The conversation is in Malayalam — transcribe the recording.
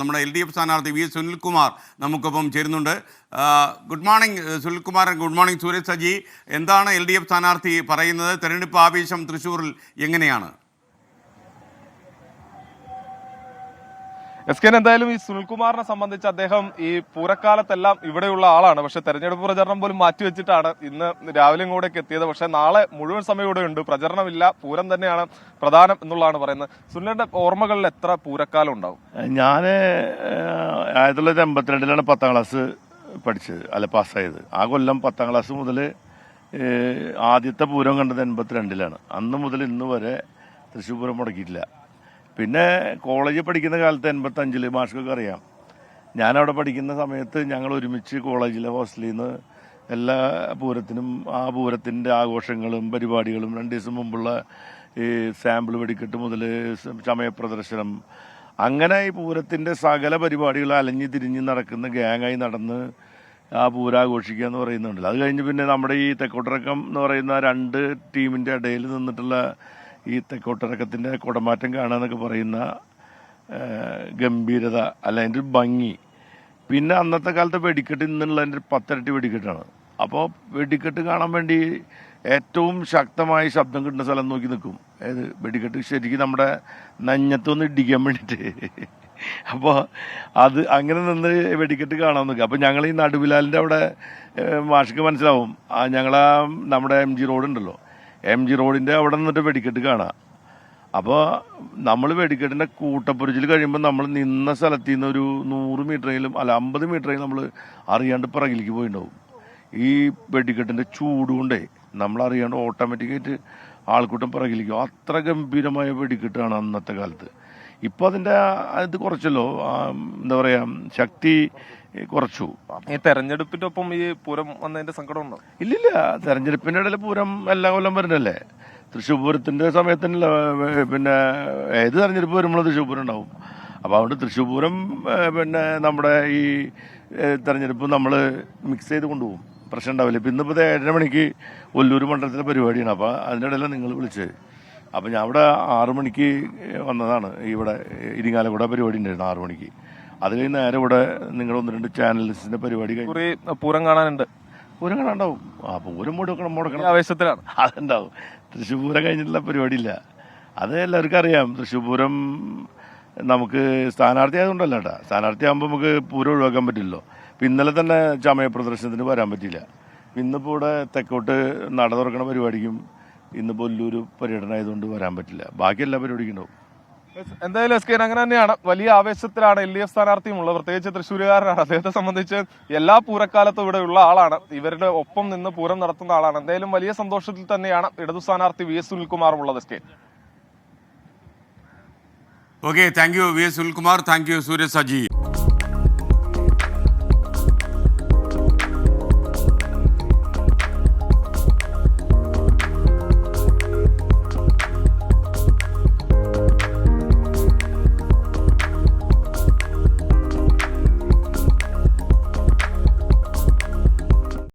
നമ്മുടെ എൽ ഡി എഫ് സ്ഥാനാർത്ഥി വി എസ് സുനിൽകുമാർ നമുക്കൊപ്പം ചേരുന്നുണ്ട്. Good morning Sunilkumar good morning Surya Saji. എന്താണ് എൽ ഡി എഫ് സ്ഥാനാർത്ഥി പറയുന്നത്? തെരഞ്ഞെടുപ്പ് ആവേശം തൃശ്ശൂരിൽ എങ്ങനെയാണ്? എസ് കെൻ എന്തായാലും ഈ സുനിൽകുമാറിനെ സംബന്ധിച്ച് അദ്ദേഹം ഈ പൂരക്കാലത്തെല്ലാം ഇവിടെയുള്ള ആളാണ്. പക്ഷെ തെരഞ്ഞെടുപ്പ് പ്രചരണം പോലും മാറ്റിവെച്ചിട്ടാണ് ഇന്ന് രാവിലെ ഇങ്ങോട്ടേക്ക് എത്തിയത്. പക്ഷെ നാളെ മുഴുവൻ സമയം ഇവിടെ ഉണ്ട്. പ്രചരണമില്ല. പൂരം തന്നെയാണ് പ്രധാനം എന്നുള്ളതാണ് പറയുന്നത്. സുനിലിന്റെ ഓർമ്മകളിൽ എത്ര പൂരക്കാലം ഉണ്ടാവും? ഞാൻ ആയിരത്തി തൊള്ളായിരത്തി എൺപത്തിരണ്ടിലാണ് പത്താം ക്ലാസ് പഠിച്ചത്. അല്ല പാസ്സായത്. ആ കൊല്ലം പത്താം ക്ലാസ് മുതൽ ആദ്യത്തെ പൂരം കണ്ടത് എൺപത്തിരണ്ടിലാണ്. അന്ന് മുതൽ ഇന്ന് വരെ തൃശ്ശൂർ പൂരം മുടക്കിയിട്ടില്ല. പിന്നെ കോളേജിൽ പഠിക്കുന്ന കാലത്ത് എൺപത്തഞ്ചിൽ മാഷ്കൊക്കെ അറിയാം. ഞാനവിടെ പഠിക്കുന്ന സമയത്ത് ഞങ്ങൾ ഒരുമിച്ച് കോളേജിലെ ഹോസ്റ്റലിൽ നിന്ന് എല്ലാ പൂരത്തിനും ആ പൂരത്തിന്റെ ആഘോഷങ്ങളും പരിപാടികളും രണ്ട് ദിവസം മുമ്പുള്ള ഈ സാമ്പിൾ വെടിക്കെട്ട് മുതൽ സമയപ്രദർശനം. അങ്ങനെ ഈ പൂരത്തിന്റെ സകല പരിപാടികൾ അലഞ്ഞു തിരിഞ്ഞ് നടക്കുന്ന ഗ്യാങ്ങായി നടന്ന് ആ പൂരാഘോഷിക്കുക എന്ന് പറയുന്നുണ്ടല്ലോ. അത് കഴിഞ്ഞ് പിന്നെ നമ്മുടെ ഈ തെക്കോട്ടിറക്കം എന്ന് പറയുന്ന രണ്ട് ടീമിന്റെ ഇടയിൽ നിന്നിട്ടുള്ള ഈ തെക്കോട്ടിറക്കത്തിന്റെ കുടമാറ്റം കാണുക പറയുന്ന ഗംഭീരത അല്ല അതിന്റെ ഭംഗി. പിന്നെ അന്നത്തെ കാലത്തെ വെടിക്കെട്ട് ഇന്നുള്ളതിന്റെ പത്തിരട്ടി വെടിക്കെട്ടാണ്. അപ്പോൾ വെടിക്കെട്ട് കാണാൻ വേണ്ടി ഏറ്റവും ശക്തമായ ശബ്ദം കിട്ടുന്ന സ്ഥലം നോക്കി നിൽക്കും. അതായത് വെടിക്കെട്ട് ശരിക്കും നമ്മുടെ നഞ്ഞത്തൊന്ന് ഇടിക്കാൻ വേണ്ടിയിട്ട് അപ്പോൾ അത് അങ്ങനെ നിന്ന് വെടിക്കെട്ട് കാണാൻ നോക്കുക. അപ്പോൾ ഞങ്ങൾ ഈ നടുവിലാലിന്റെ അവിടെ മാഷ്ക്ക് മനസ്സിലാവും. ഞങ്ങളാ നമ്മുടെ എം ജി റോഡ് ഉണ്ടല്ലോ എം ജി റോഡിന്റെ അവിടെ നിന്നിട്ട് വെടിക്കെട്ട് കാണാം. അപ്പോൾ നമ്മൾ വെടിക്കെട്ടിന്റെ കൂട്ടപ്പൊരിച്ചിൽ കഴിയുമ്പോൾ നമ്മൾ നിന്ന സ്ഥലത്ത് നിന്ന് ഒരു നൂറ് മീറ്ററെങ്കിലും അല്ല അമ്പത് മീറ്ററെങ്കിലും നമ്മൾ അറിയാണ്ട് പിറകിലേക്ക് പോയിട്ടുണ്ടാവും ഈ വെടിക്കെട്ടിന്റെ ചൂട് കൊണ്ടേ നമ്മൾ അറിയാണ്ട് ഓട്ടോമാറ്റിക്കായിട്ട് ആൾക്കൂട്ടം പിറകിലേക്ക്. അത്ര ഗംഭീരമായ വെടിക്കെട്ടാണ് അന്നത്തെ കാലത്ത്. ഇപ്പോൾ അതിന്റെ ഇത് കുറച്ചല്ലോ എന്താ പറയുക ശക്തി കുറച്ചു. ഈ തെരഞ്ഞെടുപ്പിന്റെ ഒപ്പം ഈ പൂരം വന്നതിന്റെ സങ്കടമുണ്ടോ? ഇല്ലില്ല തെരഞ്ഞെടുപ്പിന്റെ ഇടയിൽ പൂരം എല്ലാ കൊല്ലം വരുന്നല്ലേ തൃശ്ശൂർ പൂരത്തിന്റെ സമയത്തല്ല പിന്നെ ഏത് തെരഞ്ഞെടുപ്പ് വരുമ്പോഴും തൃശ്ശൂർ പൂരം ഉണ്ടാവും. അപ്പോൾ അതുകൊണ്ട് തൃശ്ശൂർ പൂരം പിന്നെ നമ്മുടെ ഈ തെരഞ്ഞെടുപ്പ് നമ്മൾ മിക്സ് ചെയ്ത് കൊണ്ടുപോകും. പ്രശ്നം ഉണ്ടാവില്ല. ഇപ്പം ഇന്നിപ്പോൾ ഏഴര മണിക്ക് ഒല്ലൂർ മണ്ഡലത്തിലെ പരിപാടിയാണ്. അപ്പോൾ അതിന്റെ ഇടയിലാണ് നിങ്ങൾ വിളിച്ചത്. അപ്പോൾ ഞാൻ അവിടെ ആറു മണിക്ക് വന്നതാണ്. ഇവിടെ ഇരിങ്ങാലക്കുട പരിപാടി ഉണ്ടായിരുന്നു ആറു മണിക്ക്. അത് കഴിഞ്ഞ് നേരെ ഇവിടെ നിങ്ങൾ ഒന്ന് രണ്ട് ചാനൽസിന്റെ പരിപാടി കഴിഞ്ഞു പൂരം കാണാനുണ്ട്. പൂരം കാണാണ്ടാവും ആ പൂരം മുടക്കണം മുടക്കണം. ആവേശത്തിലാണ്. അതുണ്ടാവും. തൃശ്ശൂർ പൂരം കഴിഞ്ഞിട്ടുള്ള പരിപാടിയില്ല. അത് എല്ലാവർക്കും അറിയാം. തൃശ്ശൂർ പൂരം നമുക്ക് സ്ഥാനാർത്ഥി ആയതുകൊണ്ടല്ല കേട്ടോ. സ്ഥാനാർത്ഥി ആകുമ്പോൾ നമുക്ക് പൂരം ഒഴിവാക്കാൻ പറ്റില്ലല്ലോ. പിന്നലെ ഇന്നലെ തന്നെ ചമയ പ്രദർശനത്തിന് വരാൻ പറ്റില്ല ഇന്നിപ്പോൾ ഇവിടെ തെക്കോട്ട് നട തുറക്കണ പരിപാടിക്കും ഇന്നിപ്പോൾ പര്യടനം ആയതുകൊണ്ട് വരാൻ പറ്റില്ല. ബാക്കി എല്ലാ പരിപാടിക്കും ഉണ്ടാവും എന്തായാലും എസ് കെ അങ്ങനെ തന്നെയാണ്. വലിയ ആവേശത്തിലാണ് എൽ ഡി എഫ് സ്ഥാനാർത്ഥിയും ഉള്ളത് പ്രത്യേകിച്ച് തൃശ്ശൂരുകാരനാണ്. അദ്ദേഹത്തെ സംബന്ധിച്ച് എല്ലാ പൂരക്കാലത്തും ഇവിടെയുള്ള ആളാണ്. ഇവരുടെ ഒപ്പം നിന്ന് പൂരം നടത്തുന്ന ആളാണ്. എന്തായാലും വലിയ സന്തോഷത്തിൽ തന്നെയാണ് ഇടതു സ്ഥാനാർത്ഥി വി എസ് സുനിൽകുമാറും ഉള്ളത് S K. Okay thank you V S Sunilkumar. Thank you Surya Saji.